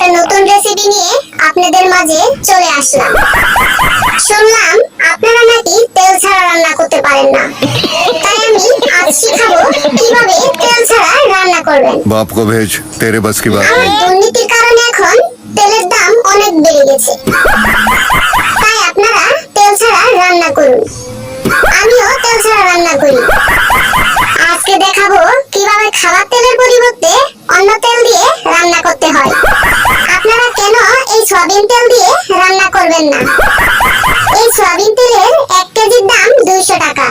একটা নতুন রেসিপি নিয়ে আপনাদের মাঝে চলে আসলাম। শুনলাম আপনারা নাকি তেল ছাড়া রান্না করতে পারেন না। তাই আমি আজ শিখাবো কীভাবে তেল ছাড়া রান্না করবেন। বাপ কো ভেজ তেরে বাস কি বাত আমার দুর্নীতির কারণে এখন তেলের দাম অনেক বেড়ে গেছে। তাই আপনারা তেল ছাড়া রান্না করুন। আমিও তেল ছাড়া রান্না করি। আজকে দেখাবো কীভাবে খাবার তেলের পরিবর্তে অন্য তেল দিয়ে রান্না করতে সয়াবিন তেল দিয়ে রান্না করবেন না। এই সয়াবিন তেলের এক কেজির দাম দুইশো টাকা।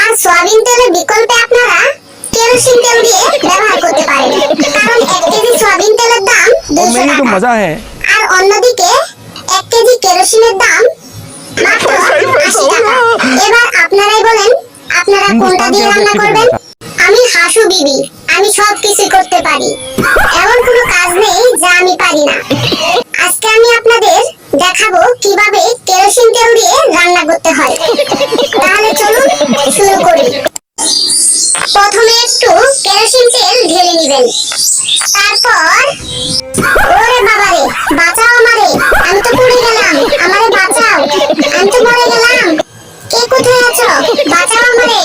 আর সয়াবিন তেলের বিকল্পে আপনারা কেরোসিন তেল দিয়ে ব্যবহার করতে পারেন। কারণ এক কেজি সয়াবিন তেলের দাম দুইশো টাকা। আর অন্যদিকে এক কেজি কেরোসিনের দাম মাত্র আশি টাকা। এবার আপনারাই বলেন আপনারা কোনটা দিয়ে রান্না করবেন? আমি হাসু বিবি আমি সব কিছু করতে পারি। এমন কোনো কাজ নেই যা আমি পারি না। দিয়ে রান্না করতে হয়। তাহলে চলুন শুরু করি। প্রথমে একটু কেরোসিন তেল ঢেলে নেবেন। তারপর ওরে বাবারে, বাঁচাও আমারে। আমি তো পড়ে গেলাম, আমারে বাঁচাও। আমি তো মরে গেলাম। কে কোথায় আছো? বাঁচাও আমারে।